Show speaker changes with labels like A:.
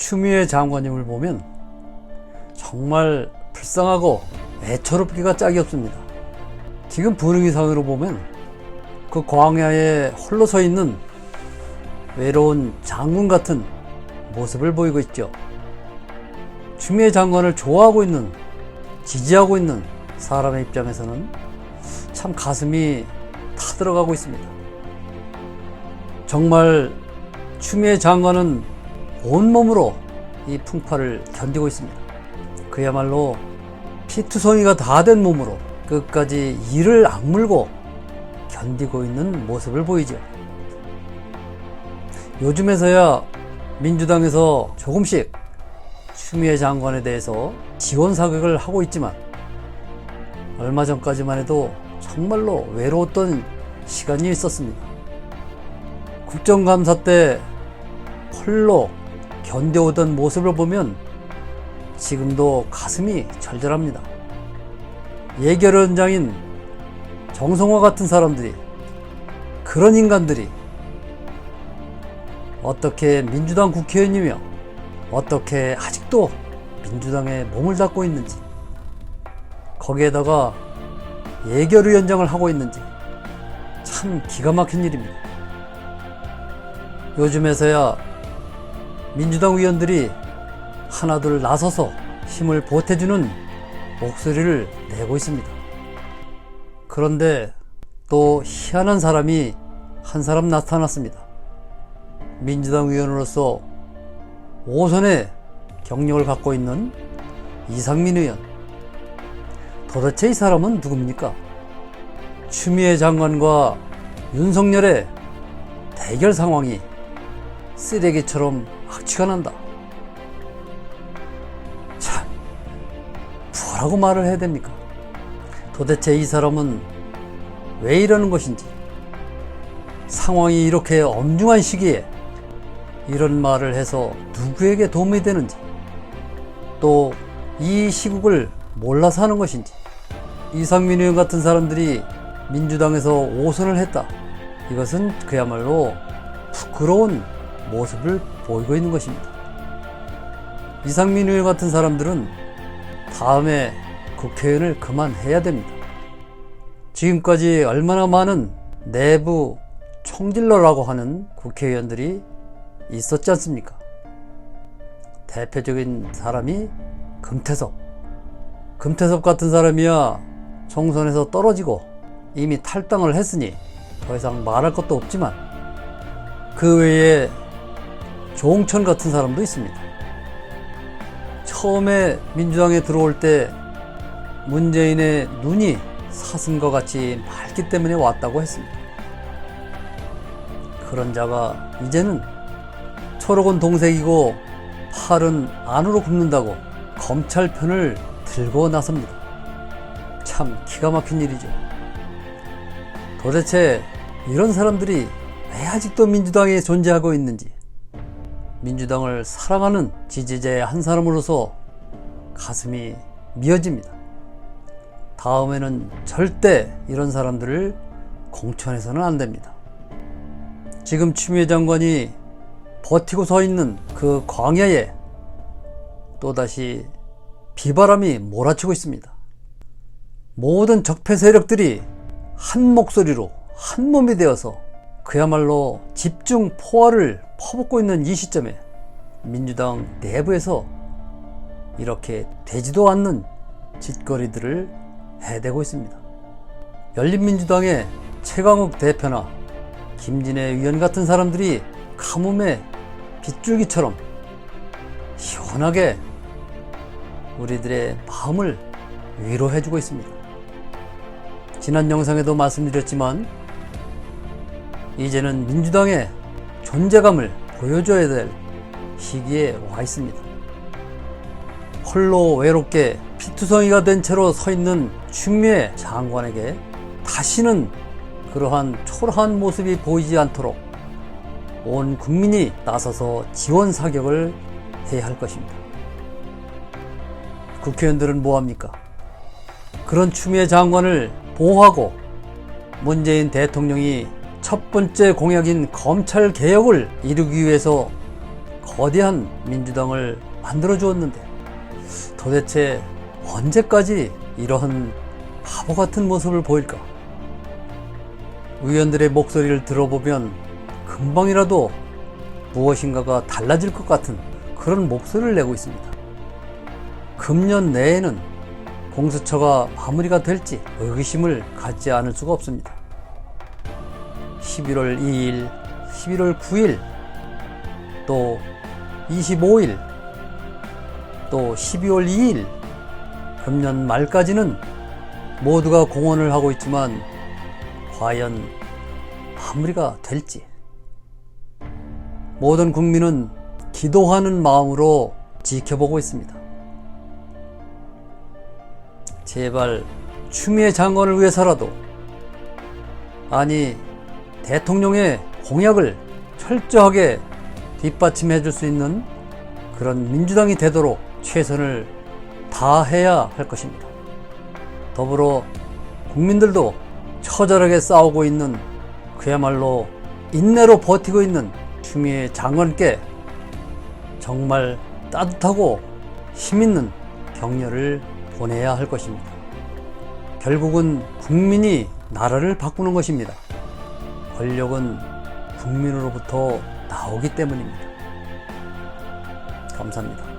A: 추미애 장관님을 보면 정말 불쌍하고 애처롭기가 짝이 없습니다. 지금 분위기상으로 보면 그 광야에 홀로 서 있는 외로운 장군 같은 모습을 보이고 있죠. 추미애 장관을 좋아하고 있는, 지지하고 있는 사람의 입장에서는 참 가슴이 타들어가고 있습니다. 정말 추미애 장관은 온몸으로 이 풍파를 견디고 있습니다. 그야말로 피투성이가 다 된 몸으로 끝까지 이를 악물고 견디고 있는 모습을 보이죠. 요즘에서야 민주당에서 조금씩 추미애 장관에 대해서 지원 사격을 하고 있지만 얼마 전까지만 해도 정말로 외로웠던 시간이 있었습니다. 국정감사 때 홀로 견뎌오던 모습을 보면 지금도 가슴이 절절합니다. 예결위원장인 정성화 같은 사람들이 그런 인간들이 어떻게 민주당 국회의원이며 어떻게 아직도 민주당에 몸을 닫고 있는지 거기에다가 예결위원장을 하고 있는지 참 기가 막힌 일입니다. 요즘에서야 민주당 의원들이 하나둘 나서서 힘을 보태주는 목소리를 내고 있습니다. 그런데 또 희한한 사람이 한 사람 나타났습니다. 민주당 의원으로서 5선의 경력을 갖고 있는 이상민 의원. 도대체 이 사람은 누굽니까? 추미애 장관과 윤석열의 대결 상황이 쓰레기처럼 악취가 난다. 참, 뭐라고 말을 해야 됩니까? 도대체 이 사람은 왜 이러는 것인지, 상황이 이렇게 엄중한 시기에 이런 말을 해서 누구에게 도움이 되는지, 또 이 시국을 몰라서 하는 것인지, 이상민 의원 같은 사람들이 민주당에서 5선을 했다. 이것은 그야말로 부끄러운 모습을 보이고 있는 것입니다. 이상민 의원 같은 사람들은 다음에 국회의원을 그만해야 됩니다. 지금까지 얼마나 많은 내부 총질러라고 하는 국회의원들이 있었지 않습니까? 대표적인 사람이 금태섭. 금태섭 같은 사람이야 총선에서 떨어지고 이미 탈당을 했으니 더 이상 말할 것도 없지만 그 외에 조홍천 같은 사람도 있습니다. 처음에 민주당에 들어올 때 문재인의 눈이 사슴과 같이 맑기 때문에 왔다고 했습니다. 그런 자가 이제는 초록은 동색이고 팔은 안으로 굽는다고 검찰 편을 들고 나섭니다. 참 기가 막힌 일이죠. 도대체 이런 사람들이 왜 아직도 민주당에 존재하고 있는지 민주당을 사랑하는 지지자의 한 사람으로서 가슴이 미어집니다. 다음에는 절대 이런 사람들을 공천해서는 안 됩니다. 지금 추미애 장관이 버티고 서 있는 그 광야에 또다시 비바람이 몰아치고 있습니다. 모든 적폐 세력들이 한 목소리로 한 몸이 되어서 그야말로 집중 포화를 퍼붓고 있는 이 시점에 민주당 내부에서 이렇게 되지도 않는 짓거리들을 해대고 있습니다. 열린민주당의 최강욱 대표나 김진애 의원 같은 사람들이 가뭄에 빗줄기처럼 시원하게 우리들의 마음을 위로해주고 있습니다. 지난 영상에도 말씀드렸지만 이제는 민주당의 존재감을 보여줘야 될 시기에 와 있습니다. 홀로 외롭게 피투성이가 된 채로 서 있는 추미애 장관에게 다시는 그러한 초라한 모습이 보이지 않도록 온 국민이 나서서 지원 사격을 해야 할 것입니다. 국회의원들은 뭐합니까? 그런 추미애 장관을 보호하고 문재인 대통령이 첫 번째 공약인 검찰 개혁을 이루기 위해서 거대한 민주당을 만들어 주었는데 도대체 언제까지 이러한 바보 같은 모습을 보일까? 의원들의 목소리를 들어보면 금방이라도 무엇인가가 달라질 것 같은 그런 목소리를 내고 있습니다. 금년 내에는 공수처가 마무리가 될지 의구심을 갖지 않을 수가 없습니다. 11월 2일, 11월 9일, 또 25일, 또 12월 2일, 금년 말까지는 모두가 공헌을 하고 있지만 과연 마무리가 될지 모든 국민은 기도하는 마음으로 지켜보고 있습니다. 제발 추미애 장관을 위해서라도 아니 대통령의 공약을 철저하게 뒷받침해 줄 수 있는 그런 민주당이 되도록 최선을 다해야 할 것입니다. 더불어 국민들도 처절하게 싸우고 있는 그야말로 인내로 버티고 있는 추미애 장관께 정말 따뜻하고 힘있는 격려를 보내야 할 것입니다. 결국은 국민이 나라를 바꾸는 것입니다. 권력은 국민으로부터 나오기 때문입니다. 감사합니다.